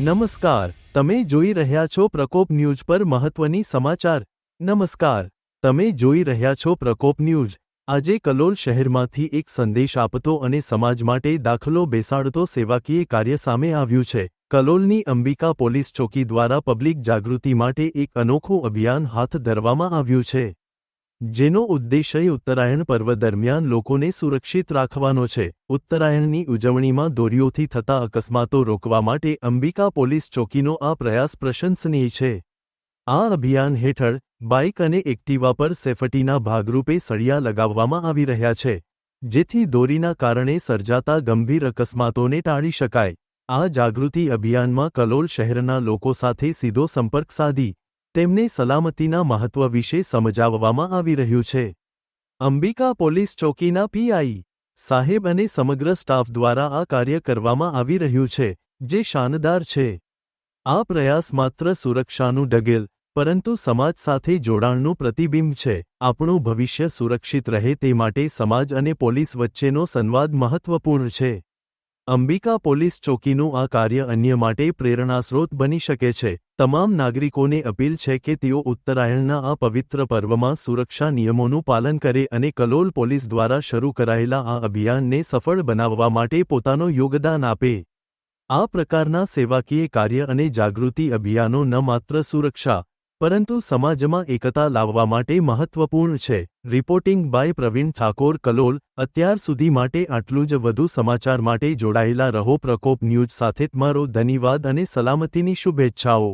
નમસ્કાર, તમે જોઈ રહ્યા છો પ્રકોપ ન્યૂઝ પર મહત્વની સમાચાર. નમસ્કાર, તમે જોઈ રહ્યા છો પ્રકોપ ન્યૂઝ. આજે કલોલ શહેરમાંથી એક સંદેશ આપતો અને સમાજ માટે દાખલો બેસાડતો સેવાકીય કાર્ય સામે આવ્યું છે. કલોલની અંબિકા પોલીસ ચોકી દ્વારા પબ્લિક જાગૃતિ માટે એક અનોખું અભિયાન હાથ ધરવામાં આવ્યું છે. જેનો ઉદ્દેશ્ય ઉત્તરાયણ પર્વ દરમિયાન લોકોને સુરક્ષિત રાખવાનો છે. ઉત્તરાયણની ઉજવણીમાં દોરીઓથી થતા અકસ્માતો રોકવા માટે અંબિકા પોલીસ ચોકીનો આ પ્રયાસ પ્રશંસનીય છે. આ અભિયાન હેઠળ બાઇક અને એક્ટિવા પર સેફટીના ભાગરૂપે સળિયા લગાવવામાં આવી રહ્યા છે, જેથી દોરીના કારણે સર્જાતા ગંભીર અકસ્માતોને ટાળી શકાય. આ જાગૃતિ અભિયાનમાં કલોલ શહેરના લોકો સાથે સીધો સંપર્ક સાધી તેમને સલામતીના મહત્વ વિશે સમજાવવામાં આવી રહ્યું છે. અંબિકા પોલીસ ચોકીના પીઆઈ સાહેબ અને સમગ્ર સ્ટાફ દ્વારા આ કાર્ય કરવામાં આવી રહ્યું છે, જે શાનદાર છે. આ પ્રયાસ માત્ર સુરક્ષાનું ડગેલ, પરંતુ સમાજ સાથે જોડાણનું પ્રતિબિંબ છે. આપણું ભવિષ્ય સુરક્ષિત રહે તે માટે સમાજ અને પોલીસ વચ્ચેનો સંવાદ મહત્વપૂર્ણ છે. અંબિકા પોલીસ ચોકીનું આ કાર્ય અન્ય માટે પ્રેરણાસ્રોત બની શકે છે. તમામ નાગરિકોને અપીલ છે કે તેઓ ઉત્તરાયણના આ પવિત્ર પર્વમાં સુરક્ષા નિયમોનું પાલન કરે અને કલોલ પોલીસ દ્વારા શરૂ કરાયેલા આ અભિયાનને સફળ બનાવવા માટે પોતાનો યોગદાન આપે. આ પ્રકારના સેવાકીય કાર્ય અને જાગૃતિ અભિયાનો ન માત્ર સુરક્ષા પરંતુ સમાજમાં એકતા લાવવા માટે મહત્વપૂર્ણ છે. રિપોર્ટિંગ બાય પ્રવીણ ઠાકોર કલોલ, અત્યાર સુધી માટે આટલું જ વધુ સમાચાર માટે જોડાયેલા રહો. પ્રકોપ ન્યૂઝ સાથે તમારો ધન્યવાદ અને સલામતીની શુભેચ્છાઓ.